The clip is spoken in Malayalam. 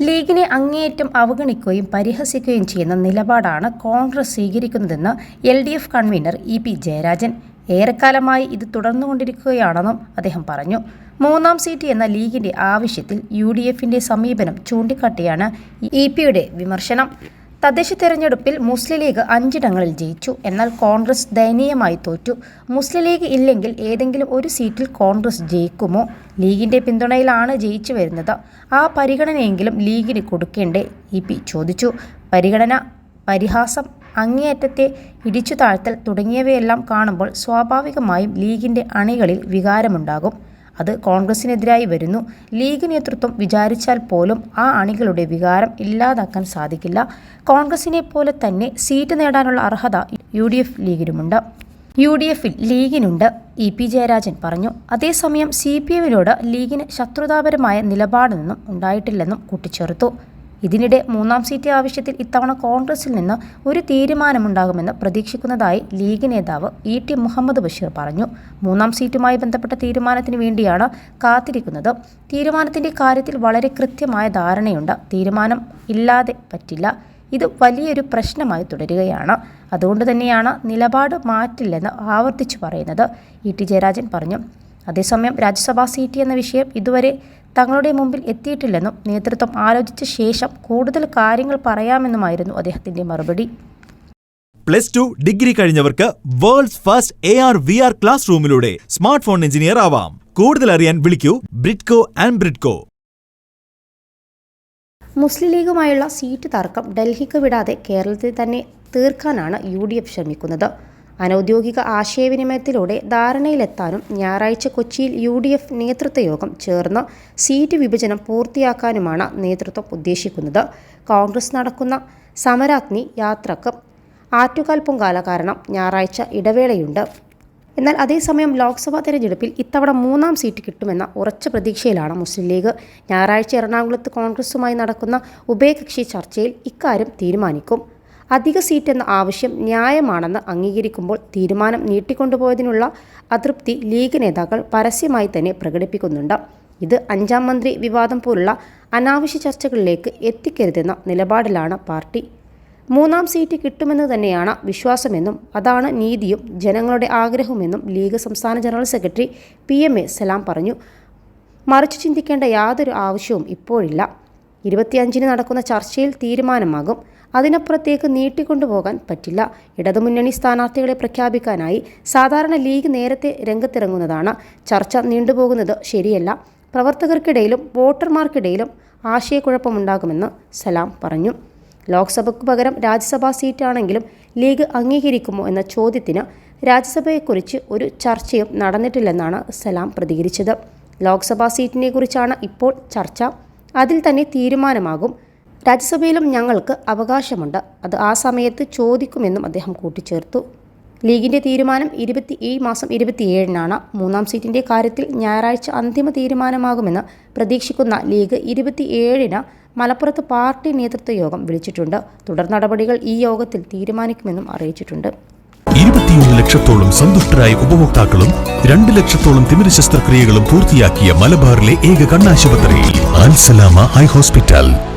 ലീഗിനെ അങ്ങേയറ്റം അവഗണിക്കുകയും പരിഹസിക്കുകയും ചെയ്യുന്ന നിലപാടാണ് കോൺഗ്രസ് സ്വീകരിക്കുന്നതെന്ന് L D F convener E P Jayarajan. ഏറെക്കാലമായി ഇത് തുടർന്നുകൊണ്ടിരിക്കുകയാണെന്നും അദ്ദേഹം പറഞ്ഞു. മൂന്നാം സീറ്റ് എന്ന ലീഗിന്റെ ആവശ്യത്തിൽ യു ഡി എഫിന്റെ സമീപനം ചൂണ്ടിക്കാട്ടിയാണ് ഇ പിയുടെ വിമർശനം. തദ്ദേശ തെരഞ്ഞെടുപ്പിൽ മുസ്ലിം ലീഗ് അഞ്ചിടങ്ങളിൽ ജയിച്ചു. എന്നാൽ കോൺഗ്രസ് ദയനീയമായി തോറ്റു. മുസ്ലിം ലീഗ് ഇല്ലെങ്കിൽ ഏതെങ്കിലും ഒരു സീറ്റിൽ കോൺഗ്രസ് ജയിക്കുമോ? ലീഗിന്റെ പിന്തുണയിലാണ് ജയിച്ചു വരുന്നത്. ആ പരിഗണനയെങ്കിലും ലീഗിന് കൊടുക്കേണ്ടേ? ഇ പി ചോദിച്ചു. പരിഗണന പരിഹാസം അങ്ങേയറ്റത്തെ ഇടിച്ചു താഴ്ത്തൽ തുടങ്ങിയവയെല്ലാം കാണുമ്പോൾ സ്വാഭാവികമായും ലീഗിന്റെ അണികളിൽ വികാരമുണ്ടാകും. അത് കോൺഗ്രസിനെതിരായി വരുന്നു. ലീഗ് നേതൃത്വം വിചാരിച്ചാൽ പോലും ആ അണികളുടെ വികാരം ഇല്ലാതാക്കാൻ സാധിക്കില്ല. കോൺഗ്രസിനെ പോലെ തന്നെ സീറ്റ് നേടാനുള്ള അർഹത യു ഡി എഫ് ലീഗിനുമുണ്ട്. യു ഡി എഫിൽ ലീഗിനുണ്ട് ഇ പി ജയരാജൻ പറഞ്ഞു. അതേസമയം സി പി എമ്മിനോട് ലീഗിന് ശത്രുതാപരമായ നിലപാടൊന്നും ഉണ്ടായിട്ടില്ലെന്നും കൂട്ടിച്ചേർത്തു. ഇതിനിടെ മൂന്നാം സീറ്റ് ആവശ്യത്തിൽ ഇത്തവണ കോൺഗ്രസിൽ നിന്ന് ഒരു തീരുമാനമുണ്ടാകുമെന്ന് പ്രതീക്ഷിക്കുന്നതായി ലീഗ് നേതാവ് ഇ ടി മുഹമ്മദ് ബഷീർ പറഞ്ഞു. മൂന്നാം സീറ്റുമായി ബന്ധപ്പെട്ട തീരുമാനത്തിന് വേണ്ടിയാണ് കാത്തിരിക്കുന്നത്. തീരുമാനത്തിന്റെ കാര്യത്തിൽ വളരെ കൃത്യമായ ധാരണയുണ്ട്. തീരുമാനം ഇല്ലാതെ പറ്റില്ല. ഇത് വലിയൊരു പ്രശ്നമായി തുടരുകയാണ്. അതുകൊണ്ട് തന്നെയാണ് നിലപാട് മാറ്റില്ലെന്ന് ആവർത്തിച്ചു പറയുന്നത്. ഇ ടി ജയരാജൻ പറഞ്ഞു. അതേസമയം രാജ്യസഭാ സീറ്റ് എന്ന വിഷയം ഇതുവരെ തങ്ങളുടെ മുമ്പിൽ എത്തിയിട്ടില്ലെന്നും നേതൃത്വം ആലോചിച്ച ശേഷം കൂടുതൽ കാര്യങ്ങൾ പറയാമെന്നുമായിരുന്നു അദ്ദേഹത്തിന്റെ മറുപടി. Plus two degree കഴിഞ്ഞവർക്ക് world's first A R V R class റൂമിലൂടെ smart phone engineer ആവാം. കൂടുതൽ അറിയാൻ വിളിക്കൂ ബ്രിഡ്കോ ആൻഡ് ബ്രിഡ്കോ. മുസ്ലിം ലീഗുമായുള്ള സീറ്റ് തർക്കം ഡൽഹിക്ക് വിടാതെ കേരളത്തിൽ തന്നെ തീർക്കാനാണ് യു ഡി എഫ് ശ്രമിക്കുന്നത്. അനൌദ്യോഗിക ആശയവിനിമയത്തിലൂടെ ധാരണയിലെത്താനും ഞായറാഴ്ച കൊച്ചിയിൽ യു ഡി എഫ് നേതൃത്വ യോഗം ചേർന്ന് സീറ്റ് വിഭജനം പൂർത്തിയാക്കാനുമാണ് നേതൃത്വം ഉദ്ദേശിക്കുന്നത്. കോൺഗ്രസ് നടക്കുന്ന സമരാഗ്നി യാത്രയ്ക്ക് ആറ്റുകാൽ പൊങ്കാല കാരണം ഞായറാഴ്ച ഇടവേളയുണ്ട്. എന്നാൽ അതേസമയം ലോക്സഭാ തെരഞ്ഞെടുപ്പിൽ ഇത്തവണ മൂന്നാം സീറ്റ് കിട്ടുമെന്ന ഉറച്ച പ്രതീക്ഷയിലാണ് മുസ്ലിം ലീഗ്. ഞായറാഴ്ച എറണാകുളത്ത് കോൺഗ്രസുമായി നടക്കുന്ന ഉഭയകക്ഷി ചർച്ചയിൽ ഇക്കാര്യം തീരുമാനിക്കും. അധിക സീറ്റ് എന്ന ആവശ്യം ന്യായമാണെന്ന് അംഗീകരിക്കുമ്പോൾ തീരുമാനം നീട്ടിക്കൊണ്ടുപോയതിനുള്ള അതൃപ്തി ലീഗ് നേതാക്കൾ പരസ്യമായി തന്നെ പ്രകടിപ്പിക്കുന്നുണ്ട്. ഇത് അഞ്ചാം മന്ത്രി വിവാദം പോലുള്ള അനാവശ്യ ചർച്ചകളിലേക്ക് എത്തിക്കരുതെന്ന നിലപാടിലാണ് പാർട്ടി. മൂന്നാം സീറ്റ് കിട്ടുമെന്ന് തന്നെയാണ് വിശ്വാസമെന്നും അതാണ് നീതിയും ജനങ്ങളുടെ ആഗ്രഹവുമെന്നും ലീഗ് സംസ്ഥാന general secretary P M A Salam പറഞ്ഞു. മറിച്ചു ചിന്തിക്കേണ്ട യാതൊരു ആവശ്യവും ഇപ്പോഴില്ല. ഇരുപത്തിയഞ്ചിന് നടക്കുന്ന ചർച്ചയിൽ തീരുമാനമാകും. അതിനപ്പുറത്തേക്ക് നീട്ടിക്കൊണ്ടുപോകാൻ പറ്റില്ല. ഇടതുമുന്നണി സ്ഥാനാർത്ഥികളെ പ്രഖ്യാപിക്കാനായി സാധാരണ ലീഗ് നേരത്തെ രംഗത്തിറങ്ങുന്നതാണ്. ചർച്ച നീണ്ടുപോകുന്നത് ശരിയല്ല. പ്രവർത്തകർക്കിടയിലും വോട്ടർമാർക്കിടയിലും ആശയക്കുഴപ്പമുണ്ടാകുമെന്ന് സലാം പറഞ്ഞു. ലോക്സഭയ്ക്ക് പകരം രാജ്യസഭാ സീറ്റാണെങ്കിലും ലീഗ് അംഗീകരിക്കുമോ എന്ന ചോദ്യത്തിന് രാജ്യസഭയെക്കുറിച്ച് ഒരു ചർച്ചയും നടന്നിട്ടില്ലെന്നാണ് സലാം പ്രതികരിച്ചത്. ലോക്സഭാ സീറ്റിനെക്കുറിച്ചാണ് ഇപ്പോൾ ചർച്ച. അതിൽ തന്നെ തീരുമാനമാകും രാജ്യസഭയിലും ഞങ്ങൾക്ക് അവകാശമുണ്ട്. അത് ആ സമയത്ത് ചോദിക്കുമെന്നും അദ്ദേഹം കൂട്ടിച്ചേർത്തു. ലീഗിന്റെ തീരുമാനം ഇരുപത്തി ഈ മാസം ഇരുപത്തിയേഴിനാണ്. മൂന്നാം സീറ്റിന്റെ കാര്യത്തിൽ ഞായറാഴ്ച അന്തിമ തീരുമാനമാകുമെന്ന് പ്രതീക്ഷിക്കുന്ന ലീഗ് ഇരുപത്തിയേഴിന് മലപ്പുറത്ത് പാർട്ടി നേതൃത്വ യോഗം വിളിച്ചിട്ടുണ്ട്. തുടർ നടപടികൾ ഈ യോഗത്തിൽ തീരുമാനിക്കുമെന്നും അറിയിച്ചിട്ടുണ്ട്. ഇരുപത്തിയൊന്ന് ലക്ഷത്തോളം സന്തുഷ്ടരായ ഉപഭോക്താക്കളും രണ്ട് ലക്ഷത്തോളം തിമിര ശസ്ത്രക്രിയകളും പൂർത്തിയാക്കിയ മലബാറിലെ ഏക കണ്ണാശുപത്രി Alsalama high hospital.